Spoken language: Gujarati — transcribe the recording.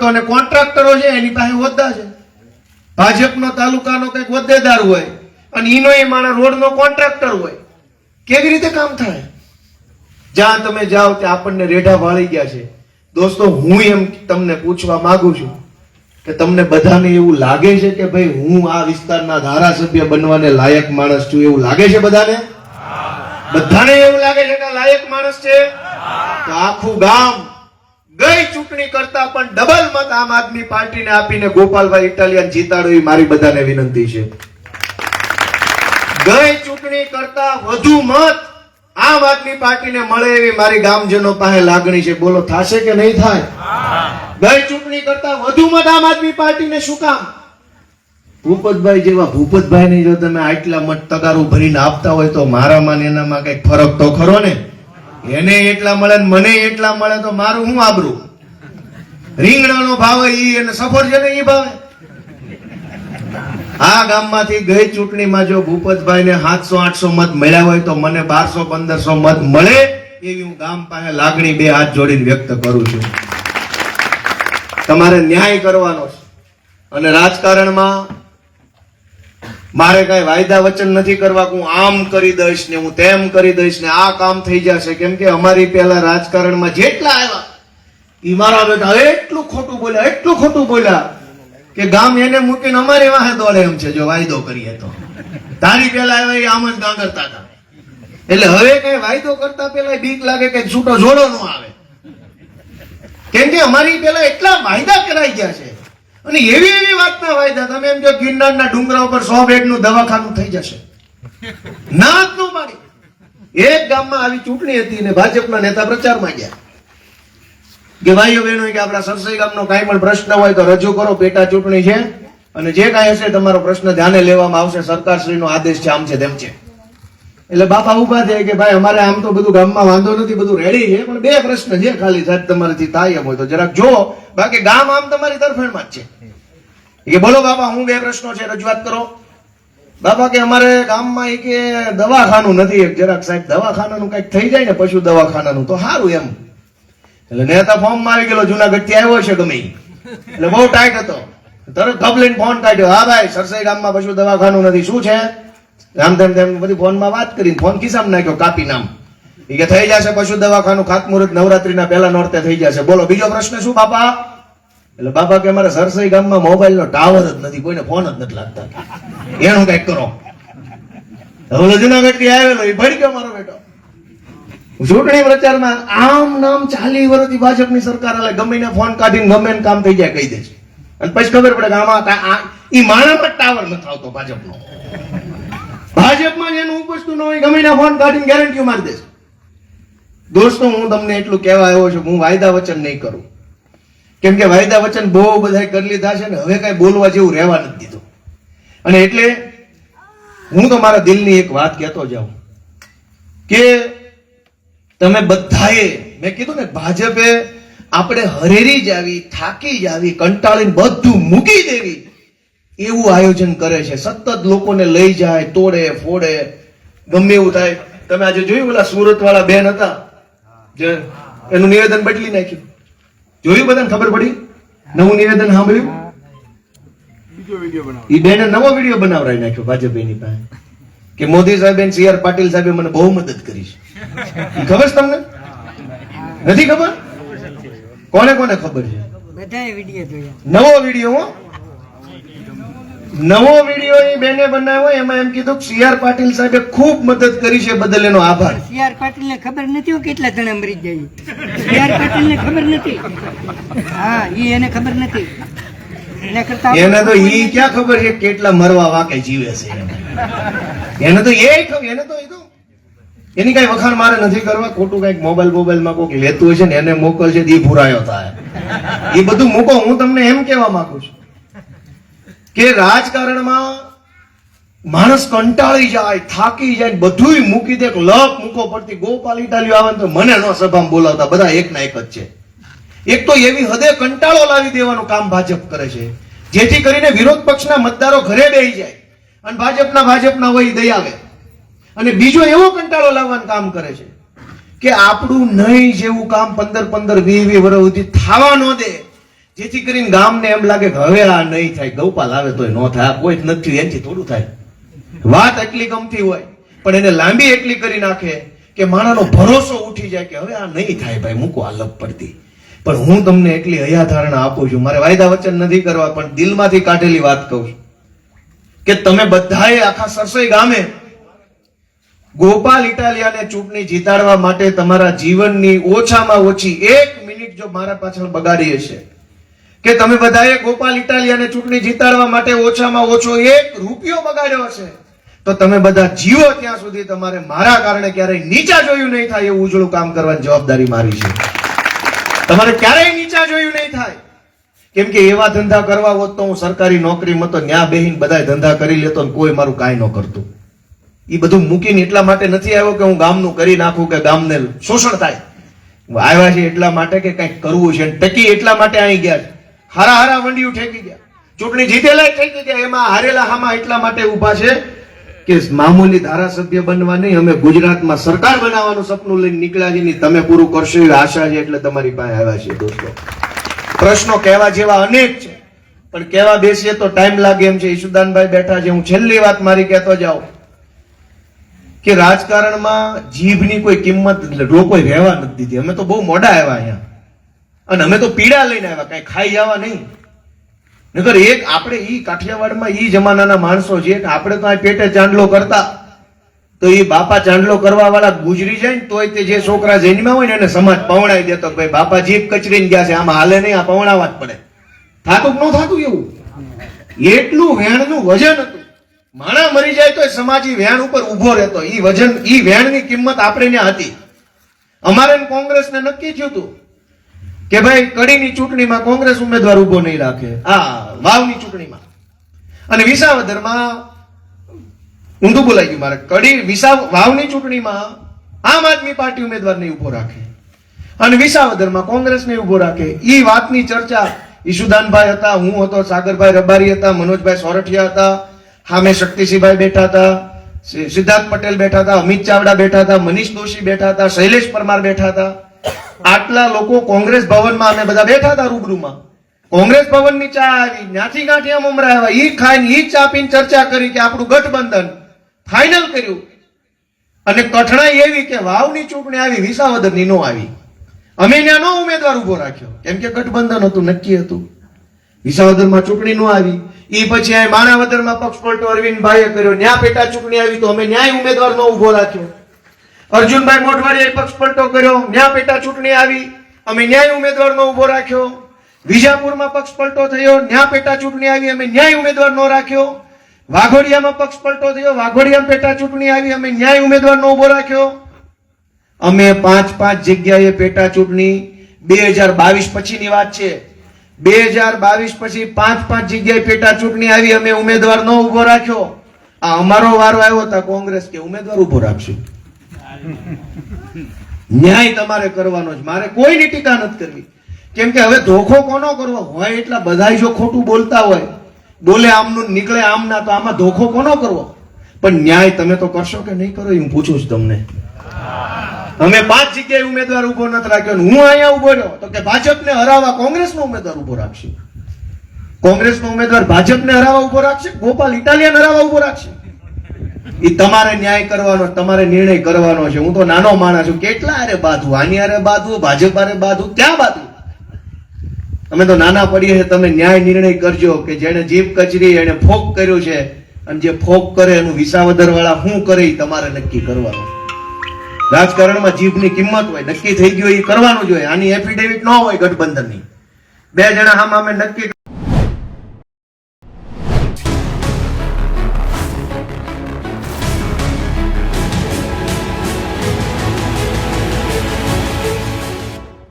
પડતો અને કોન્ટ્રાક્ટરો છે, એની પાસે હોદ્દા છે. ભાજપનો તાલુકાનો કંઈક હોદ્દેદાર હોય અને એનો એ માણસ રોડનો કોન્ટ્રાક્ટર હોય, કેવી રીતે કામ થાય? જ્યાં તમે જાઓ ત્યાં આપણને રેઢા વાળી ગયા છે. દોસ્તો, હું એમ તમને પૂછવા માંગુ છું કે તમને બધાને એવું લાગે છે કે ભાઈ હું આ વિસ્તારના ધારાસભ્ય બનવાને લાયક માણસ છું, એવું લાગે છે બધાને? બધાને એવું લાગે છે કે લાયક માણસ છે? આખું ગામ ગઈ ચૂંટણી કરતા પણ ડબલ મત આમ આદમી પાર્ટીને આપીને ગોપાલભાઈ ઇટાલિયન જીતાડો એ મારી બધાને વિનંતી છે. ગઈ ચૂંટણી કરતા વધુ મત આમ આદમી પાર્ટીને મળે એવી મારી ગામજનો પાસે લાગણી છે. બોલો, થશે કે નહીં થાય? ગઈ ચૂંટણી કરતા વધુ મત આમ આદમી પાર્ટીને શું કામ? ભૂપતભાઈ જેવા ભૂપતભાઈ જો તમે આટલા મત તગારું ભરીને આપતા હોય તો મારામાં ને એનામાં કંઈક ફરક તો ખરો ને? એને એટલા મળે મને એટલા મળે તો મારું શું આબરું? રીંગણાનો ભાવ ઈ અને સફરજન ઈ ભાવે. આ ગામમાંથી ગઈ ચૂંટણીમાં જો ભૂપતભાઈને સાતસો, આઠસો મત મળ્યા હોય તો મને બારસો, પંદરસો મત મળે એવી હું ગામ પાસે લાગણી બે હાથ જોડીને વ્યક્ત કરું છું. તમારે ન્યાય કરવાનો છે. અને રાજકારણમાં મારે કઈ વાયદા વચન નથી કરવા હું આમ કરી દઈશ ને હું તેમ કરી દઈશ ને આ કામ થઈ જશે. કેમ કે અમારી પહેલા રાજકારણમાં જેટલા આવ્યા એ મારા બેટા એટલું ખોટું બોલ્યા, એટલું ખોટું બોલ્યા કે ગામ એને મૂકીને અમારી વાહે દોડે એમ છે, જો વાયદો કરીએ તો. તારી પહેલા આવ્યા એ આમ જ ગાંગરતા હતા. એટલે હવે કઈ વાયદો કરતા પેલા બીક લાગે કે છૂટો જોડો નો આવે. કેમ કે અમારી પેલા એટલા વાયદા કરાઈ ગયા છે. અને એવી એવી વાતના વાયદા. તમે એમ જો ગિરનારના ડુંગરા ઉપર સો બેડનું દવાખાનું થઈ જશે. ના ન પાડી એક ગામમાં આવી ચૂંટણી હતી ને ભાજપના નેતા પ્રચારમાં ગયા. કે ભાઈઓ બહેનો કે આપણા સરસઈ ગામનો કાંઈ પણ પ્રશ્ન હોય તો રજૂ કરો, પેટા ચૂંટણી છે. અને જે કાંઈ હશે તમારો પ્રશ્ન ધ્યાને લેવામાં આવશે. સરકારશ્રીનો આદેશ છે, આમ છે તેમ છે. એટલે બાપા ઊભા થયા કે ભાઈ અમારે આમ તો બધું ગામમાં વાંધો નથી, બધું રેડી છે, પણ બે પ્રશ્ન છે ખાલી, સાહેબ, તમારાથી થાય હોય તો. જરાક જો બાકી ગામ આમ તમારી તરફેણમાં જ છે. કે બોલો બાપા, હું બે પ્રશ્નો છે, રજૂઆત કરો. બાપા કે અમારે ગામમાં એ કે દવાખાનું નથી, એક જરાક સાહેબ, દવાખાનાનું કંઈક થઈ જાય ને પશુ દવાખાનાનું, તો સારું એમ. એટલે નેતા ફોર્મમાં આવી ગયેલો, જુનાગઢથી આવ્યો છે ગમે. એટલે બહુ ટાઈટ હતો. તરત કપ ફોન કાઢ્યો. હા ભાઈ, સરસાઈ ગામમાં પશુ દવાખાનું નથી. શું છે? આમ તેમ તેમ બધી ફોનમાં વાત કરી ફોન ખિસ્સામાં નાખ્યો, કાપી નામ. એ કે થઈ જશે પશુ દવાખાનું, ખાતમુહૂર્ત, નવરાત્રીના પહેલા નોરતે થઈ જશે. બોલો, બીજો પ્રશ્ન શું, બાપા? એટલે બાપા કે અમારા સરસઈ ગામમાં મોબાઈલનો ટાવર જ નથી, કોઈને ફોન જ નથી લાગતા. એનું કંઈક કરો. હવે જુનાગઢથી આવેલો એ ભરી ગયો મારો બેટો. ચૂંટણી પ્રચારમાં આમ નામ ચાલી વર્ષથી ભાજપની સરકાર એટલે ગમે ફોન કાઢીને ગમે કામ થઈ જાય, કહી દે છે. અને પછી ખબર પડે કે આમાં એ માણામાં ટાવર નથી આવતો ભાજપનો. ભાજપમાં જેનું ઉપજતું ન હોય, ગમે ફોન કાઢીને ગેરંટીઓ મારી દેશે. દોસ્તો, હું તમને એટલું કહેવા આવ્યો છું હું વાયદા વચન નહીં કરું. કેમ કે વાયદા વચન બહુ બધા કરી લીધા છે ને હવે કઈ બોલવા જેવું રહેવા નથી દીધું. અને એટલે હું તો મારા દિલની એક વાત કહેતો જાઉં કે તમે બધાએ, મેં કીધું ને, ભાજપે આપણે હરેરી જાવી થાકી જાવી કંટાળીને બધું મૂકી દેવી. એવું આયોજન કરે છે. સતત લોકોને લઈ જાય તોડે ફોડે. ગમે એવું થાય. તમે આજે જોયું પેલા સુરત વાળા બેન હતા? જે એનું નિવેદન બદલી નાખ્યું. જોયું બધાને ખબર પડી? નવું નિવેદન સાંભળ્યું? એ બેને નવો વીડિયો બનાવરાઈ નાખ્યો ભાજપની પાસે. કે મોદી સાહેબ સી આર પાટીલ સાહેબે મને બહુ મદદ કરી છે. ખબર છે તમને? નથી ખબર? કોને કોને ખબર છે? બધાએ વીડિયો નવો વીડિયો હો. નવો વીડિયો એ બેને બનાવ્યો એમાં એમ કીધું સી આર પાટીલ સાહેબે ખૂબ મદદ કરી છે બદલ એનો આભાર. સી આર પાટીલ ને ખબર નથી હો કેટલા જણા મરી જાય સી આર પાટીલ ને ખબર નથી. હા ઈ એને ખબર નથી. એને તો ઈ ક્યાં ખબર છે કેટલા મરવા વાકે જીવે છે એને. તો એ ખબર એને તો એ તો એની કઈ વખાણ મારે નથી કરવા ખોટું કંઈક મોબાઈલ મોબાઈલમાં કોઈક લેતું હોય છે ને એને મોકલશે એ ભૂરાયો થાય. એ બધું મૂકો હું તમને એમ કહેવા માંગુ છું. કે રાજકારણમાં માણસ કંટાળી જાય, થાકી જાય, બધુંય મૂકી દે લપ મૂકો પડતી ગોપાલ ઇટાલીઓ આવે તો મને ન સભામાં બોલાવતા, બધા એક ના એક જ છે. એક તો એવી હદે કંટાળો લાવી દેવાનું કામ ભાજપ કરે છે, જેથી કરીને વિરોધ પક્ષના મતદારો ઘરે બેસી જાય અને ભાજપના ભાજપના ઈ દઈ આવે. અને બીજો એવો કંટાળો લાવવાનું કામ કરે છે કે આપણું નહીં જેવું કામ પંદર પંદર, વીસ વીસ વર્ષ સુધી થવા ન દે. જેથી કરીને ગામને એમ લાગે કે હવે આ નહીં થાય, ગૌપાલ આવે તોય ન થાય કોઈ જ નથી, એનથી થોડું થાય. વાત એટલી ગમતી હોય, પણ એને લાંબી એટલી કરી નાખે કે માણાનો ભરોસો ઉઠી જાય કે હવે આ નહીં થાય ભાઈ, મૂકો આ લપ પડતી. પણ હું તમને એટલી હૈયાધારણા આપું છું, મારે વાયદા વચન નથી કરવા, પણ દિલમાંથી કાઢેલી વાત કહું છું કે તમે બધાએ આખા સરસોઈ ગામે ગોપાલ ઇટાલિયાને ચૂંટણી જીતાડવા માટે તમારા જીવનની ઓછામાં ઓછી એક મિનિટ જો મારા પાછળ બગાડી હશે કે તમે બધાએ ગોપાલ ઇટાલિયાને ચૂંટણી જીતાડવા માટે ઓછામાં ઓછો એક રૂપિયો બગાડ્યો હશે? તો તમે બધા જીવો ત્યાં સુધી તમારે મારા કારણે ક્યારેય નીચા જોયું નહીં થાય એવું ઉજળું કામ કરવાની જવાબદારી મારી છે. તમારે ક્યારેય નીચા જોયું નહીં થાય. કેમ કે એવા ધંધા કરવા હોત તો હું સરકારી નોકરીમાં તો ન્યા બેહીન બધા ધંધા કરી લેતો ને કોઈ મારું કાંઈ ન કરતું. એ બધું મૂકીને એટલા માટે નથી આવ્યો કે હું ગામનું કરી નાખું કે ગામને શોષણ થાય. આવ્યા છે એટલા માટે કે કંઈક કરવું છે ટકી એટલા માટે અહીં ગયા છે. હારા હારા વંડિયું ઠેકી ગયા. ચૂંટણી જીતેલા ઠેકી ગયા. એમાં હારેલા હામાં એટલા માટે ઊભા છે કે મામૂલી ધારાસભ્ય બનવા નહીં, અમે ગુજરાતમાં સરકાર બનાવવાનું સપનું લઈને નીકળ્યા છે ને તમે પૂરું કરશો એવી આશા છે એટલે તમારી પાસે આવ્યા છે દોસ્તો. પ્રશ્નો કહેવા જેવા અનેક છે. પણ કહેવા બેસીએ તો ટાઈમ લાગે એમ છે. ઈશુદાનભાઈ બેઠા છે. હું છેલ્લી વાત મારી કહેતો જાઉં કે રાજકારણમાં જીભની કોઈ કિંમત લોકો રહેવા નથી દીધી. અમે તો બહુ મોડા આવ્યા અહીંયા. અને અમે તો પીડા લઈને આવ્યા, કઈ ખાઈ જવા નહીં. નગર એક આપણે ઈ કાઠિયાવાડમાં ઈ જમાનાના માણસો છે આપણે તો આ પેટે ચાંદલો કરતા. તો એ બાપા ચાંદલો કરવા વાળા ગુજરી જાય ને તોય તે જે છોકરા જન્મ્યા હોય ને એને સમાજ પવણાઈ દેતો ભાઈ બાપા જીભ કચરીને ગયા છે, આમાં હાલે નહીં, આ પવણાવા જ પડે. થાતું ન થાતું એવું? એટલું વેણનું વજન હતું. માણા મરી જાય તો સમાજ એ વેણ ઉપર ઊભો રહેતો. એ વજન એ વેણની કિંમત આપણે ત્યાં હતી. અમારે કોંગ્રેસને નક્કી થયું હતું. કે ભાઈ કડીની ચૂંટણીમાં કોંગ્રેસ ઉમેદવાર ઊભો નહીં રાખે. આ વાવની ચૂંટણીમાં. અને વિસાવદરમાં ઊંધું બોલાઈ ગયું મારે કડી વિસાવ વાવની ચૂંટણીમાં આમ આદમી પાર્ટી ઉમેદવાર નહીં ઊભો રાખે. અને વિસાવદરમાં કોંગ્રેસને ઊભો રાખે. એ વાતની ચર્ચા ઈશુદાનભાઈ હતા હું હતો સાગરભાઈ રબારી હતા મનોજભાઈ સોરઠિયા હતા હામે શક્તિસિંહભાઈ બેઠા હતા સિદ્ધાર્થ પટેલ બેઠા હતા અમિત ચાવડા બેઠા હતા મનીષ દોશી બેઠા હતા શૈલેષ પરમાર બેઠા હતા. આટલા લોકો કોંગ્રેસ ભવનમાં અમે બધા બેઠા હતા રૂબરૂમાં. કોંગ્રેસ ભવનની ચા આવી, ન્યાથી ગાંઠિયા મમરા આવ્યા. ઈ ખાઈને ઈ ચા પીને ચર્ચા કરી કે આપણું ગઠબંધન ફાઇનલ કર્યું. અને કઠણાઈ એવી કે વાવની ચૂંટણી આવી, વિસાવદરની નો આવી. અમે ત્યાં નો ઉમેદવાર ઊભો રાખ્યો. કેમ કે ગઠબંધન હતું, નક્કી હતું. વિસાવદરમાં ચૂંટણી નો આવી. એ પછી આ માણાવદરમાં પક્ષ પલટો અરવિંદભાઈએ કર્યો. ન્યા પેટા ચૂંટણી આવી તો અમે ન્યાય ઉમેદવાર નો ઊભો રાખ્યો. અર્જુનભાઈ મોઢવાડીએ પક્ષ પલટો કર્યો, ન્યા પેટા ચૂંટણી આવી, અમે ન્યાય ઉમેદવાર નો ઊભો રાખ્યો. વિજાપુરમાં પક્ષ પલટો થયો, ન્યા પેટા ચૂંટણી આવી, અમે ન્યાય ઉમેદવાર નો રાખ્યો. વાઘોડિયામાં પક્ષ પલટો થયો, વાઘોડિયામાં પેટા ચૂંટણી આવી, અમે ન્યાય ઉમેદવાર નો ઊભો રાખ્યો. અમે પાંચ પાંચ જગ્યાએ પેટા ચૂંટણી, બે હજાર બાવીસ પછીની વાત છે. બે હજાર બાવીસ પછી પાંચ પાંચ જગ્યાએ પેટા ચૂંટણી આવી, અમે ઉમેદવાર નો ઊભો રાખ્યો. આ અમારો વારો આવ્યો હતા કોંગ્રેસ કે ઉમેદવાર ઊભો રાખશું? ન્યાય તમારે કરવાનો છે. મારે કોઈની ટીકા નથી કરવી. કેમ કે હવે ધોખો કોનો કરવો? હોય એટલા બધા જો ખોટું બોલતા હોય. બોલે આમનું નીકળે નીકળે આમના, તો આમાં ધોખો કોનો કરવો? પણ ન્યાય તમે તો કરશો કે નહીં કરો એ હું પૂછું છું તમને. અમે પાંચ જગ્યાએ ઉમેદવાર ઊભો નથી રાખ્યો હું અહીંયા ઊભો રહ્યો. તો કે ભાજપને હરાવવા કોંગ્રેસનો ઉમેદવાર ઊભો રાખશે? કોંગ્રેસનો ઉમેદવાર ભાજપને હરાવવા ઊભો રાખશે? ગોપાલ ઇટાલિયન હરાવવા ઊભો રાખશે? એ તમારે ન્યાય કરવાનો, તમારે નિર્ણય કરવાનો છે. હું તો નાનો માણસ છું. કેટલા અરે બાધવું આની અરે બાધવું ભાજપ અરે બાધવું ક્યાં બાધવું અમે તો નાના પડીએ છીએ, તમે ન્યાય નિર્ણય કરજો કે જેને જીભ કચરી એને ફોક કર્યો છે અને જે ફોક કરે એનું વિસાવદર વાળા શું કરે એ તમારે નક્કી કરવાનું. રાજકારણમાં જીભની કિંમત હોય, નક્કી થઈ ગયું એ કરવાનું જોઈએ આની એફિડેવિટ ન હોય ગઠબંધનની. બે જણા આમ અમે નક્કી